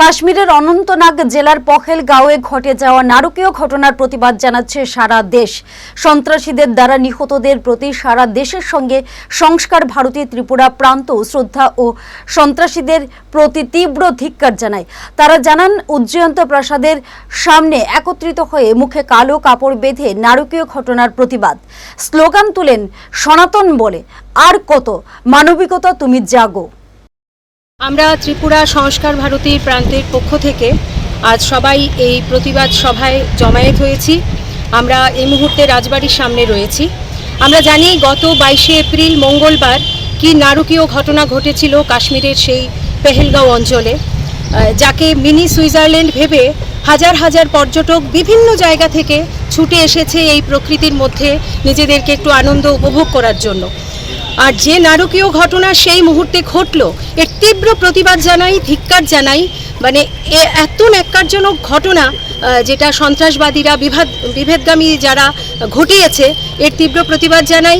কাশ্মীরের অনন্তনাগ জেলার পহেলগাঁওয়ে ঘটে যাওয়া নারকীয় ঘটনার প্রতিবাদ জানাচ্ছে সারা দেশ। সন্ত্রাসীদের দ্বারা নিহতদের প্রতি সারা দেশের সঙ্গে সংস্কার ভারতী ত্রিপুরা প্রান্ত শ্রদ্ধা ও সন্ত্রাসীদের প্রতি তীব্র ধিক্কার জানায়। তারা জানান, উজ্জয়ন্ত প্রাসাদের সামনে একত্রিত হয়ে মুখে কালো কাপড় বেঁধে নারকীয় ঘটনার প্রতিবাদ। স্লোগান তুলেন, সনাতন বলে, আর কত? মানবিকতা তুমি জাগো। আমরা ত্রিপুরা সংস্কার ভারতীর প্রান্তের পক্ষ থেকে আজ সবাই এই প্রতিবাদ সভায় জমায়েত হয়েছি। আমরা এই মুহূর্তে রাজবাড়ির সামনে রয়েছি। আমরা জানি গত বাইশে এপ্রিল মঙ্গলবার কি নারকীয় ঘটনা ঘটেছিল কাশ্মীরের সেই পেহেলগাঁও অঞ্চলে। যাকে মিনি সুইজারল্যান্ড ভেবে হাজার হাজার পর্যটক বিভিন্ন জায়গা থেকে ছুটে এসেছে এই প্রকৃতির মধ্যে নিজেদেরকে একটু আনন্দ উপভোগ করার জন্য। আর যে নারকীয় ঘটনা সেই মুহূর্তে ঘটলো, এর তীব্র প্রতিবাদ জানাই, ধিক্কার জানাই। মানে এ এত ন্যাক্কারজনক ঘটনা যেটা সন্ত্রাসবাদীরা বিভাদ বিভেদগামী যারা ঘটিয়েছে, এর তীব্র প্রতিবাদ জানাই।